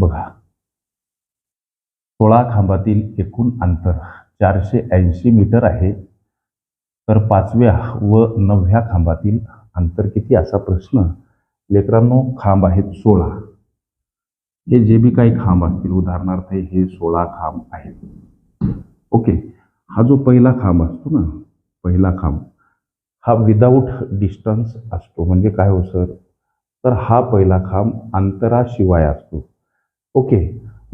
बघा. सोळा खांबातील एकूण अंतर चारशे ऐंशी मीटर आहे. तर पाचव्या व नवव्या खांबातील अंतर किती? असा प्रश्न लेकरांनो खांब आहेत सोळा. हे जे बी काही खांब असतील उदाहरणार्थ हे सोळा खांब आहेत. ओके. हा जो पहिला खांब असतो ना पहिला खांब हा विदाऊट डिस्टन्स असतो. म्हणजे काय हो सर? तर हा पहिला खांब अंतराशिवाय असतो. ओके.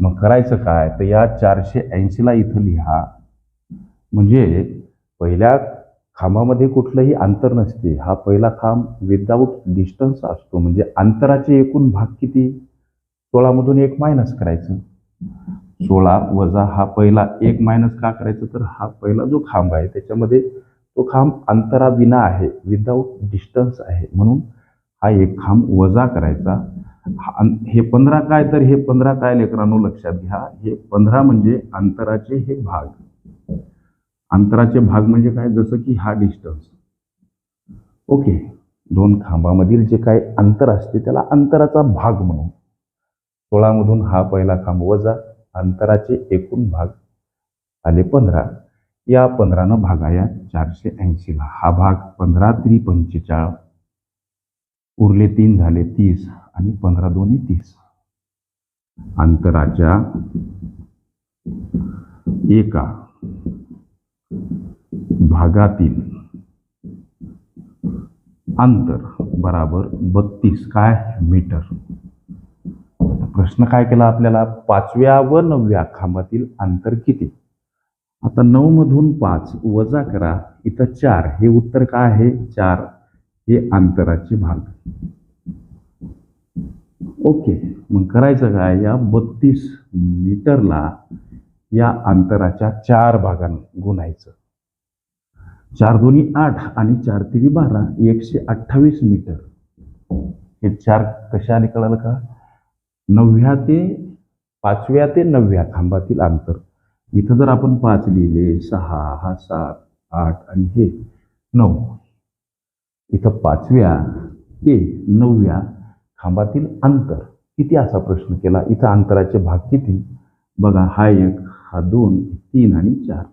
मग करायचं काय? तर या चारशे ऐंशीला इथं लिहा. म्हणजे पहिल्या खांबामध्ये कुठलंही अंतर नसते. हा पहिला खांब विदाऊट डिस्टन्स असतो. म्हणजे अंतराचे एकूण भाग किती? सोळामधून एक मायनस करायचं. सोळा वजा हा पहिला एक मायनस का करायचं? तर हा पहिला जो खांब आहे त्याच्यामध्ये तो खांब अंतराविना आहे. विदाऊट डिस्टन्स आहे. म्हणून हा एक खांब वजा करायचा. हा हे पंधरा काय तर हे पंधरा काय लेकरांनो लक्षात घ्या. हे पंधरा म्हणजे अंतराचे हे भाग. अंतराचे भाग म्हणजे काय? जसं की हा डिस्टन्स ओके दोन खांबामधील जे काय अंतर असते त्याला अंतराचा भाग म्हणून. सोळामधून हा पहिला खांब वजा अंतराचे एकूण भाग आले पंधरा. या पंधरानं भागा या चारशे ऐंशीला. हा भाग पंधरा त्रि पंचेचाळ उरले तीन झाले तीस आणि पंधरा दोन्ही तीस. अंतराच्या एका भागातील अंतर बराबर बत्तीस. काय? मीटर. प्रश्न काय केला आपल्याला? पाचव्या व नवव्या खांबातील अंतर किती? आता नऊ मधून पाच वजा करा. इथं चार. हे उत्तर काय आहे? चार. हे अंतराचे भाग. ओके मग करायचं काय? या बत्तीस मीटरला या अंतराच्या चार भागांना गुणायचं. चार दोन्ही आठ आणि चार तिरी बारा एकशे अठ्ठावीस मीटर. हे चार कशा आले कळालं का? नवव्या ते पाचव्या ते नवव्या खांबातील अंतर. इथं जर आपण पाच लिहिले सहा हा सात आठ आणि हे नऊ. इथं पाचव्या ते नवव्या खांबातील अंतर. किती असा प्रश्न केला? इथं अंतराचे भाग किती? बघा हा एक हा दोन तीन आणि चार.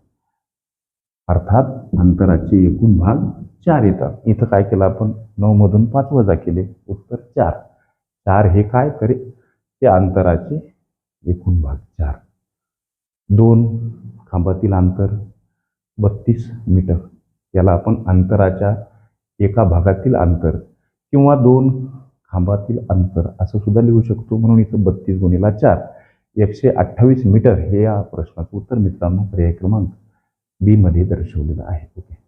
अर्थात अंतराचे एकूण भाग चार येतात. इथं काय केलं आपण? नऊमधून पाच वजा केले. उत्तर चार. चार हे काय? करे ते अंतराचे एकूण भाग चार. दोन खांबातील अंतर बत्तीस मीटर. याला आपण अंतराच्या एका भागातील अंतर किंवा दोन खांबातील अंतर असं सुद्धा लिहू शकतो. म्हणून इथं बत्तीस गुणिला चार. एकशे अठ्ठावीस मीटर हे या प्रश्नाचं उत्तर मित्रांनो पर्याय क्रमांक बीमध्ये दर्शवलेलं आहे. ओके.